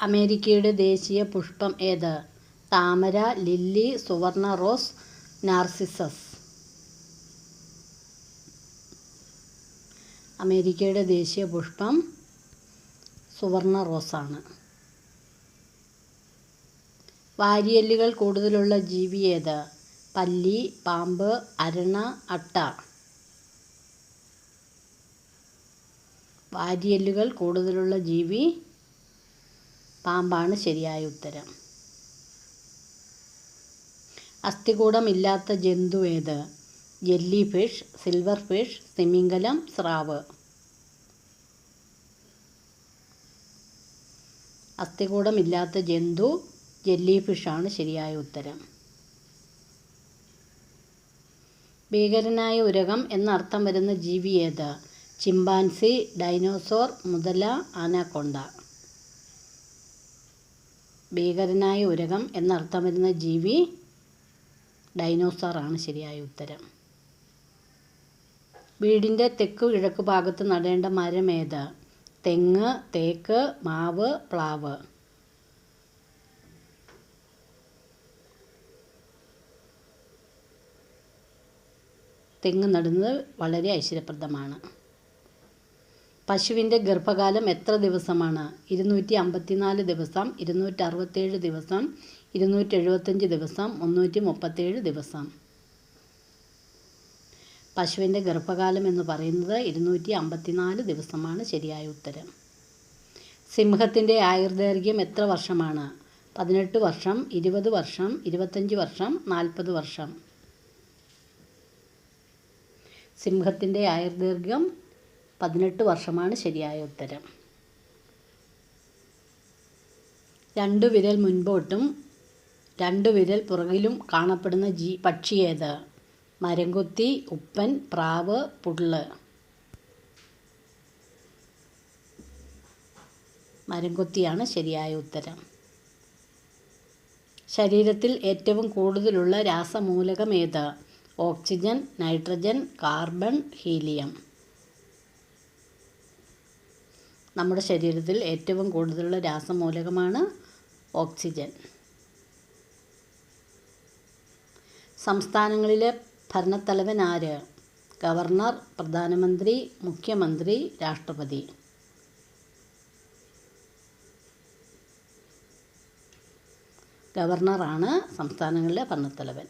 അമേരിക്കയുടെ ദേശീയ പുഷ്പം ഏത്? താമര ലില്ലി സുവർണ റോസ് നാർസിസസ്. അമേരിക്കയുടെ ദേശീയ പുഷ്പം സുവർണ റോസാണ്. വാരിയല്ലുകൾ കൂടുതലുള്ള ജീവി ഏത്? പല്ലി പാമ്പ് അരണ അട്ട. വാരിയല്ലുകൾ കൂടുതലുള്ള ജീവി പാമ്പാണ് ശരിയായ ഉത്തരം. അസ്ഥികൂടമില്ലാത്ത ജന്തു ഏത്? ജെല്ലി ഫിഷ് സിൽവർ ഫിഷ് തിമിംഗലം സ്രാവ്. അസ്ഥികൂടമില്ലാത്ത ജന്തു ജെല്ലി ഫിഷാണ് ശരിയായ ഉത്തരം. ഭീകരനായ ഉരകം എന്നർത്ഥം വരുന്ന ജീവി ഏത്? ചിമ്പാൻസി ഡൈനോസോർ മുതല ആനാക്കൊണ്ട. ഭീകരനായ ഉരകം എന്നർത്ഥം വരുന്ന ജീവി ഡൈനോസറാണ് ശരിയായ ഉത്തരം. വീടിന്റെ തെക്ക് കിഴക്ക് ഭാഗത്ത് നടേണ്ട മരം ഏത്? തെങ്ങ് തേക്ക് മാവ് പ്ലാവ്. തെങ്ങ് നടുന്നത് വളരെ ഐശ്വര്യപ്രദമാണ്. പശുവിന്റെ ഗർഭകാലം എത്ര ദിവസമാണ്? ഇരുന്നൂറ്റി അമ്പത്തിനാല് ദിവസം ഇരുന്നൂറ്റി അറുപത്തേഴ് ദിവസം ഇരുന്നൂറ്റി എഴുപത്തഞ്ച് ദിവസം മുന്നൂറ്റി മുപ്പത്തേഴ് ദിവസം. പശുവിന്റെ ഗർഭകാലം എന്ന് പറയുന്നത് ഇരുന്നൂറ്റി അമ്പത്തിനാല് ദിവസമാണ് ശരിയായ ഉത്തരം. സിംഹത്തിന്റെ ആയുർദൈർഘ്യം എത്ര വർഷമാണ്? പതിനെട്ട് വർഷം ഇരുപത് വർഷം ഇരുപത്തഞ്ച് വർഷം നാൽപ്പത് വർഷം. സിംഹത്തിന്റെ ആയുർദൈർഘ്യം പതിനെട്ട് വർഷമാണ് ശരിയായ ഉത്തരം. രണ്ട് വിരൽ മുൻപോട്ടും രണ്ട് വിരൽ പുറകിലും കാണപ്പെടുന്ന ജീ പക്ഷി ഏത്? മരംകൊത്തി ഉപ്പൻ പ്രാവ് പുള്ള്. മരംകൊത്തിയാണ് ശരിയായ ഉത്തരം. ശരീരത്തിൽ ഏറ്റവും കൂടുതലുള്ള രാസമൂലകം ഏത്? Oxygen nitrogen carbon helium. നമ്മുടെ ശരീരത്തിൽ ഏറ്റവും കൂടുതലുള്ള രാസമൂലകമാണ് ഓക്സിജൻ. സംസ്ഥാനങ്ങളിലെ ഭരണത്തലവൻ ആര്? ഗവർണർ പ്രധാനമന്ത്രി മുഖ്യമന്ത്രി രാഷ്ട്രപതി. ഗവർണറാണ് സംസ്ഥാനങ്ങളിലെ ഭരണത്തലവൻ.